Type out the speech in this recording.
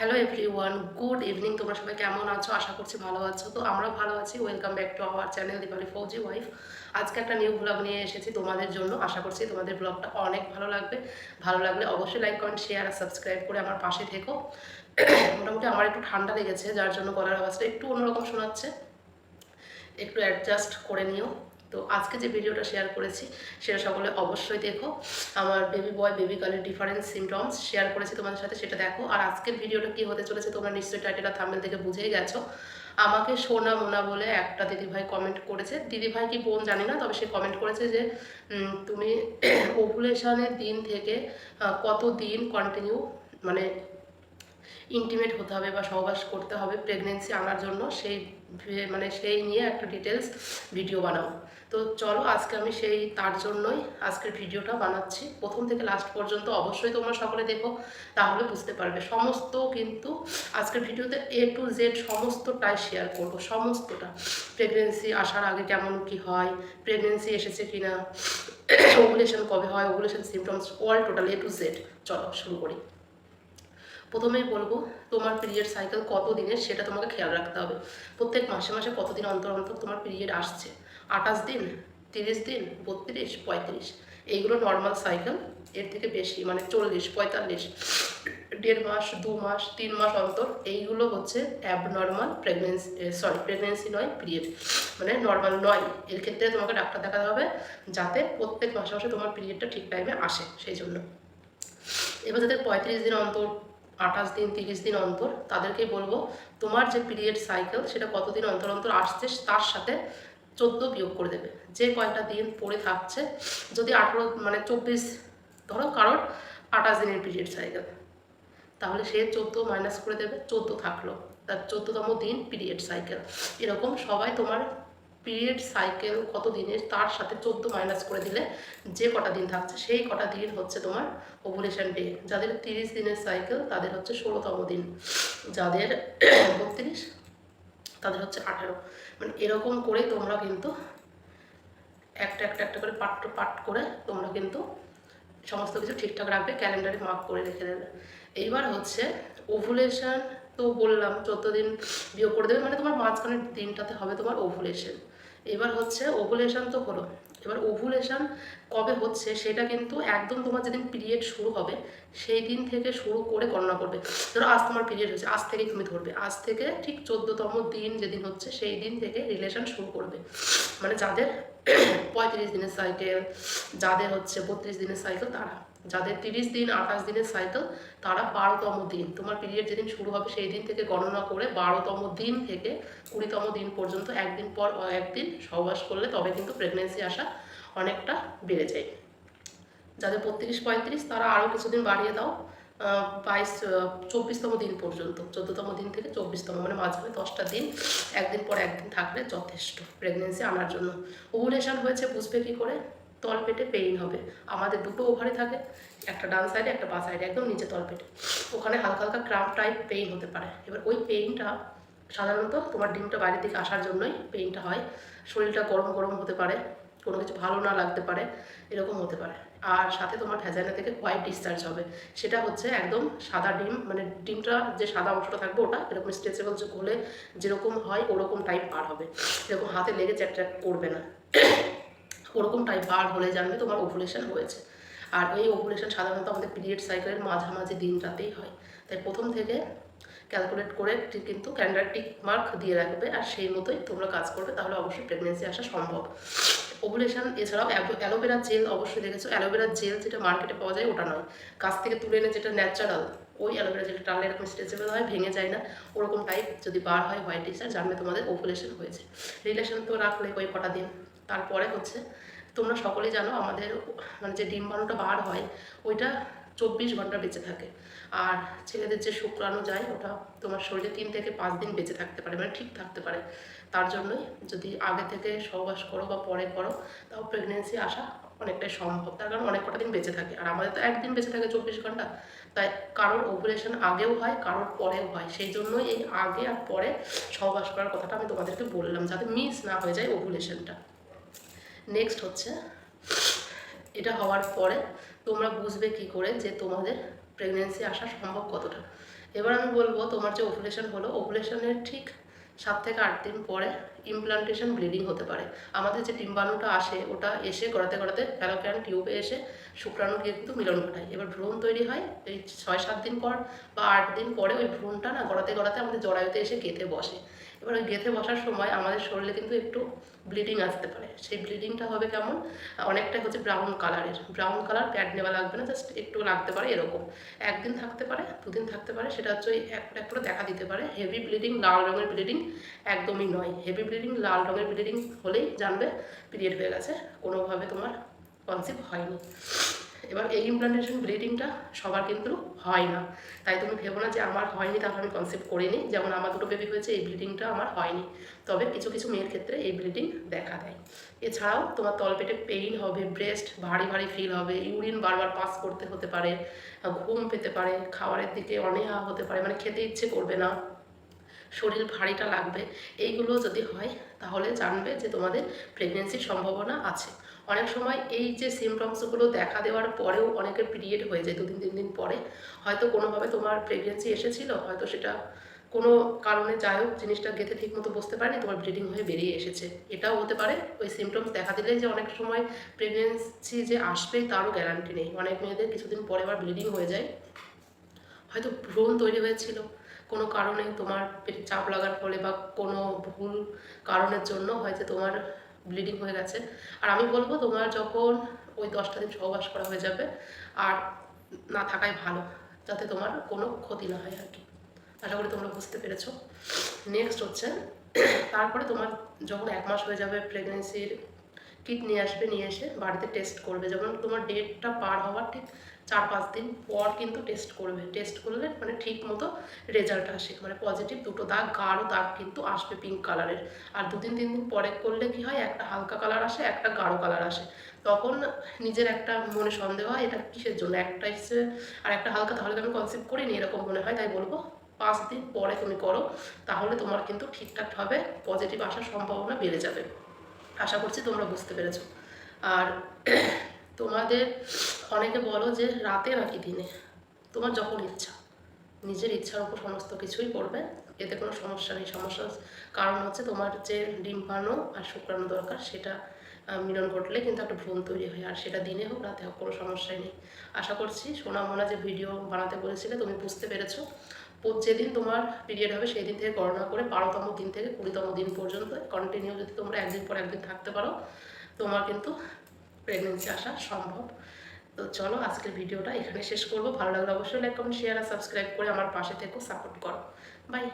Hello everyone good evening তোমরা সবাই কেমন আছো? আশা করছি ভালো আছো। তো আমরা ভালো আছি। Welcome back to our channel Dipali Fauji wife আজকে একটা নিউ ব্লগ নিয়ে এসেছি তোমাদের জন্য। আশা করছি তোমাদের ব্লগটা অনেক ভালো লাগবে। ভালো লাগলে অবশ্যই লাইক কমেন্ট শেয়ার আর সাবস্ক্রাইব করে আমার পাশে থেকো। মোটামুটি আমার একটু ঠান্ডা লেগেছে, যার জন্য গলার আওয়াজটা একটু অন্যরকম শোনাচ্ছে। একটু অ্যাডজাস্ট করে নিও। তো আজকে যে ভিডিওটা শেয়ার করেছি, সেটা সকলে অবশ্যই দেখো। আমার বেবি বয় বেবি গার্লের ডিফারেন্ট সিমটমস শেয়ার করেছি তোমাদের সাথে, সেটা দেখো। আর আজকের ভিডিওটা কী হতে চলেছে তোমরা নিশ্চয়ই টাইটেলটা থাম্বেল থেকে বুঝেই গেছো। আমাকে সোনা মোনা বলে একটা দিদিভাই কমেন্ট করেছে। দিদিভাই কি বোন জানি না, তবে সে কমেন্ট করেছে যে তুমি ওভুলেশনের দিন থেকে কত দিন কন্টিনিউ মানে ইন্টিমেট হতে হবে বা সহবাস করতে হবে প্রেগনেন্সি আনার জন্য, সেই মানে সেই নিয়ে একটা ডিটেলস ভিডিও বানাবো। তো চলো আজকে আমি সেই, তার জন্যই আজকের ভিডিওটা বানাচ্ছি। প্রথম থেকে লাস্ট পর্যন্ত অবশ্যই তোমরা সকলে দেখো, তাহলে বুঝতে পারবে। সমস্ত কিন্তু আজকের ভিডিওতে এ টু জেড সমস্তটাই শেয়ার করব, সমস্তটা। প্রেগনেন্সি আসার আগে কেমন কি হয় প্রেগনেন্সি এসেছে কিনা ওভুলেশন কবে হয় ovulation symptoms all total A to Z চলো শুরু করি। প্রথমেই বলব, তোমার পিরিয়ড সাইকেল কত দিনের সেটা তোমাকে খেয়াল রাখতে হবে। প্রত্যেক মাসে মাসে কতদিন অন্তর অন্তর তোমার পিরিয়ড আসছে? আঠাশ দিন, তিরিশ দিন, বত্রিশ, পঁয়ত্রিশ, এইগুলো নর্মাল সাইকেল এর থেকে বেশি মানে চল্লিশ, পঁয়তাল্লিশ, দেড় মাস, দু মাস, তিন মাস অন্তর, এইগুলো হচ্ছে অ্যাবনর্মাল প্রেগনেন্সি সরি প্রেগনেন্সি নয় পিরিয়ড মানে নর্মাল নয়। এর ক্ষেত্রে তোমাকে ডাক্তার দেখাতে হবে যাতে প্রত্যেক মাসে মাসে তোমার পিরিয়ডটা ঠিক টাইমে আসে, সেই জন্য। এবার যাদের পঁয়ত্রিশ দিন অন্তর আঠাশ দিন, তিরিশ দিন অন্তর তাদেরকেই বলব, তোমার যে পিরিয়ড সাইকেল সেটা কতদিন অন্তর অন্তর আসছে তার সাথে চোদ্দ বিয়োগ করে দেবে। যে কয়টা দিন পড়ে থাকছে, যদি আঠেরো মানে চব্বিশ, ধরো কারোর আঠাশ দিনের পিরিয়ড সাইকেল তাহলে সে চোদ্দ মাইনাস করে দেবে, চোদ্দ থাকল, তার চোদ্দোতম দিন পিরিয়ড সাইকেল এরকম সবাই তোমার পিরিয়ড সাইকেল কত দিনের, তার সাথে চোদ্দ মাইনাস করে দিলে যে কটা দিন থাকছে, সেই কটা দিন হচ্ছে তোমার ওভুলেশন ডে যাদের তিরিশ দিনের সাইকেল তাদের হচ্ছে ষোলোতম দিন। যাদের বত্রিশ, তাদের হচ্ছে আঠেরো। মানে এরকম করে তোমরা কিন্তু একটা একটা একটা করে পাট টু পাট করে তোমরা কিন্তু সমস্ত কিছু ঠিকঠাক রাখবে ক্যালেন্ডারে মার্ক করে রেখে দেবে। এইবার হচ্ছে ওভুলেশন তো বললাম চোদ্দ দিন বিয়োগ করে দেবে মানে তোমার মাঝখানের দিনটাতে হবে তোমার ওভুলেশন এবার হচ্ছে ওভুলেশন তো হলো। এবার ওভুলেশন কবে হচ্ছে সেটা কিন্তু একদম তোমার যেদিন পিরিয়ড শুরু হবে, সেই দিন থেকে শুরু করে গণনা করবে। ধরো আজ তোমার পিরিয়ড হচ্ছে আজ থেকেই তুমি ধরবে। আজ থেকে ঠিক চোদ্দতম দিন যেদিন হচ্ছে, সেই দিন থেকে রিলেশন শুরু করবে। মানে যাদের পঁয়ত্রিশ দিনের সাইকেল যাদের হচ্ছে বত্রিশ দিনের সাইকেল তারা। যাদের তিরিশ দিন, আঠাশ দিনের সাইকেল তারা বারোতম দিন। তোমার পিরিয়ড যেদিন শুরু হবে সেই দিন থেকে গণনা করে বারোতম দিন থেকে কুড়িতম দিন পর্যন্ত একদিন পর একদিন সহবাস করলে তবে কিন্তু প্রেগনেন্সি আসা অনেকটা বেড়ে যায়। যাদের বত্রিশ, পঁয়ত্রিশ, তারা আরও কিছুদিন বাড়িয়ে দাও বাইশ চব্বিশতম দিন পর্যন্ত। চোদ্দতম দিন থেকে চব্বিশতম মানে মাঝখানে দশটা দিন, একদিন পর একদিন থাকলে যথেষ্ট প্রেগনেন্সি আনার জন্য। ওভুলেশন হয়েছে, বুঝবে কী করে? তল পেটে পেইন হবে। আমাদের দুটো ওভারে থাকে, একটা ডান সাইডে, একটা বা সাইডে, একদম নিচে তল পেটে। ওখানে হালকা হালকা ক্রাম্প টাইপ পেইন হতে পারে। এবার ওই পেইনটা সাধারণত তোমার ডিমটা বাইরের দিকে আসার জন্যই পেইনটা হয়। শরীরটা গরম গরম হতে পারে, কোনো কিছু ভালো না লাগতে পারে, এরকম হতে পারে। আর সাথে তোমার ভেজানা থেকে হোয়াইট ডিসচার্জ হবে। সেটা হচ্ছে একদম সাদা ডিম মানে ডিমটা যে সাদা অংশটা থাকবে ওটা, এরকম স্ট্রেচেবল গোলে যেরকম হয় ওরকম টাইপ পার হবে। এরকম হাতে লেগে চ্যাট চ্যাট করবে না। ওরকম টাইপ বার হলে জানবে তোমার ওভুলেশন হয়েছে। আর এই ওভুলেশন সাধারণত আমাদের পিরিয়ড সাইকেলের মাঝামাঝি দিনটাতেই হয়। তাই প্রথম থেকে ক্যালকুলেট করে কিন্তু ক্যালেন্ডার টিক মার্ক দিয়ে রাখবে আর সেই মতোই তোমরা কাজ করবে, তাহলে অবশ্যই প্রেগনেন্সি আসা সম্ভব। ওভুলেশন এছাড়াও অ্যালোভেরা জেল অবশ্যই দেখেছ? অ্যালোভেরা জেল যেটা মার্কেটে পাওয়া যায় ওটা নয়। গাছ থেকে তুলে এনে যেটা ন্যাচারাল ওই অ্যালোভেরা জেলটা টানলে এরকম স্ট্রেচেবল হয়, ভেঙে যায় না। ওরকম টাইপ যদি বার হয় হোয়াইট টিচার জানবে তোমাদের ওভুলেশন হয়েছে। রিলেশন তো রাখলে ওই কটা দিন। তারপরে হচ্ছে তোমরা সকলেই জানো আমাদের মানে যে ডিম্বাণুটা বার হয়, ওইটা চব্বিশ ঘণ্টা বেঁচে থাকে। আর ছেলেদের যে শুক্রাণু যায়, ওটা তোমার শরীরে তিন থেকে পাঁচ দিন বেঁচে থাকতে পারে মানে ঠিক থাকতে পারে। তার জন্যই যদি আগে থেকে সহবাস করো বা পরে করো, তাও প্রেগনেন্সি আসা অনেকটাই সম্ভব। তার কারণ অনেক কটা দিন বেঁচে থাকে। আর আমাদের তো একদিন বেঁচে থাকে চব্বিশ ঘণ্টা। তাই কারোর ওভুলেশন আগেও হয়, কারোর পরেও হয়। সেই জন্যই এই আগে আর পরে সহবাস করার কথাটা আমি তোমাদেরকে বললাম, যাতে মিস না হয়ে যায় ওভুলেশনটা নেক্সট হচ্ছে, এটা হওয়ার পরে তোমরা বুঝবে কি করে যে তোমাদের প্রেগনেন্সি আসা সম্ভব কতটা। এবার আমি বলব, তোমার যে ওভুলেশন হলো ওভুলেশনের ঠিক সাত থেকে আট দিন পরে ইমপ্লান্টেশন ব্লিডিং হতে পারে। আমাদের যে ডিম্বাণুটা আসে, ওটা এসে গড়াতে গড়াতে ফ্যালোপিয়ান টিউবে এসে শুক্রাণু গিয়ে কিন্তু মিলন ঘটায়। এবার ভ্রূণ তৈরি হয়, এই ছয় সাত দিন পর বা আট দিন পরে ওই ভ্রূণটা না গড়াতে গড়াতে আমাদের জরায়ুতে এসে গেঁথে বসে। এবার ওই গেঁথে বসার সময় আমাদের শরীরে কিন্তু একটু ব্লিডিং আসতে পারে। সেই ব্লিডিংটা হবে কেমন? অনেকটা হচ্ছে ব্রাউন কালারের। ব্রাউন কালার প্যাড নেওয়া লাগবে না, জাস্ট একটু লাগতে পারে এরকম। একদিন থাকতে পারে, দুদিন থাকতে পারে, সেটা হচ্ছে ওই একটা এক করে দেখা দিতে পারে। হেভি ব্লিডিং, লাল রঙের ব্লিডিং একদমই নয়। হেভি ব্লিডিং, লাল রঙের ব্লিডিং হলেই জানবে পিরিয়ড হয়ে গেছে। কোনোভাবে তোমার কনসিভ হয়নি। এবার এই ইমপ্লান্টেশন ব্লিডিংটা সবার কিন্তু হয় না। তাই তুমি ভেবো না যে আমার হয়নি তাহলে আমি কনসেপ্ট করিনি যেমন আমার দুটো বেবি হয়েছে, এই ব্লিডিংটা আমার হয়নি। তবে কিছু কিছু মেয়ের ক্ষেত্রে এই ব্লিডিং দেখা দেয়। এছাড়াও তোমার তলপেটে পেইন হবে ব্রেস্ট ভারী ভারী ফিল হবে ইউরিন বারবার পাস করতে হতে পারে, ঘুম পেতে পারে, খাবারের দিকে অনীহা হতে পারে মানে খেতে ইচ্ছে করবে না, শরীর ভারীটা লাগবে, এইগুলো যদি হয় তাহলে জানবে যে তোমাদের প্রেগনেন্সির সম্ভাবনা আছে। অনেক সময় এই যে সিমটমসগুলো দেখা দেওয়ার পরেও অনেকের পিরিয়ড হয়ে যায় দুদিন, তিন দিন পরে। হয়তো কোনোভাবে তোমার প্রেগনেন্সি এসেছিল, হয়তো সেটা কোনো কারণে যাই হোক জিনিসটা গেঁথে ঠিক মতো বসতে পারেনি, তোমার ব্লিডিং হয়ে বেরিয়ে এসেছে। এটাও হতে পারে, ওই সিমটমস দেখা দিলে যে অনেক সময় প্রেগনেন্সি যে আসবে তারও গ্যারান্টি নেই। অনেক মেয়েদের কিছুদিন পরে আবার ব্লিডিং হয়ে যায়। হয়তো ভ্রূণ তৈরি হয়েছিল, কোনো কারণে তোমার পেটে চাপ লাগার ফলে বা কোনো ভুল কারণের জন্য হয়তো তোমার ব্লিডিং হয়ে গেছে। আর আমি বলব তোমার যখন ওই দশটা দিন সহবাস করা হয়ে যাবে, আর না থাকাই ভালো, যাতে তোমার কোনো ক্ষতি না হয় আর কি। আশা করি তোমরা বুঝতে পেরেছ। নেক্সট হচ্ছে, তারপরে তোমার যখন এক মাস হয়ে যাবে প্রেগনেন্সির কিট নিয়ে আসবে, নিয়ে এসে বাড়িতে টেস্ট করবে। যখন তোমার ডেটটা পার হওয়ার ঠিক চার পাঁচ দিন পর কিন্তু টেস্ট করবে। টেস্ট করলে মানে ঠিক মতো রেজাল্ট আসে। মানে পজিটিভ দুটো দাগ, গাঢ় দাগ কিন্তু আসবে পিঙ্ক কালারের আর দুদিন, তিন দিন পরে করলে কি হয়? একটা হালকা কালার আসে, একটা গাঢ় কালার আসে। তখন নিজের একটা মনে সন্দেহ হয়, এটা কিসের জন্য? একটা এসে আর একটা হালকা, তাহলে তো আমি কনসেপ্ট করিনি, এরকম মনে হয়, তাই বলব। পাঁচ দিন পরে তুমি করো, তাহলে তোমার কিন্তু ঠিকঠাকভাবে পজিটিভ আসার সম্ভাবনা বেড়ে যাবে। আশা করছি তোমরা বুঝতে পেরেছ। আর তোমাদের অনেকে বলো যে রাতে নাকি দিনে? তোমার যখন ইচ্ছা। নিজের ইচ্ছার উপর সমস্ত কিছুই করবে এতে কোনো সমস্যা নেই। সমস্যার কারণ হচ্ছে তোমার যে ডিম্বাণু আর শুক্রাণু দরকার, সেটা মিলন ঘটলে কিন্তু একটা ভ্রূণ তৈরি হয়। আর সেটা দিনে হোক, রাতে হোক, কোনো সমস্যাই নেই। আশা করছি সোনা মোনা যে ভিডিও বানাতে বলেছিলে, তুমি বুঝতে পেরেছ। যেদিন তোমার পিরিয়ড হবে, সেই দিন থেকে গণনা করে বারোতম দিন থেকে কুড়িতম দিন পর্যন্ত কন্টিনিউ যদি তোমরা একদিন পর একদিন থাকতে পারো, তোমার কিন্তু প্রেগনেন্সি আসা সম্ভব। তো চলো আজকের ভিডিওটা এখানে শেষ করব। ভালো লাগলে অবশ্যই লাইক কমেন্ট শেয়ার আর সাবস্ক্রাইব করে আমার পাশে থেকেও সাপোর্ট করো। বাই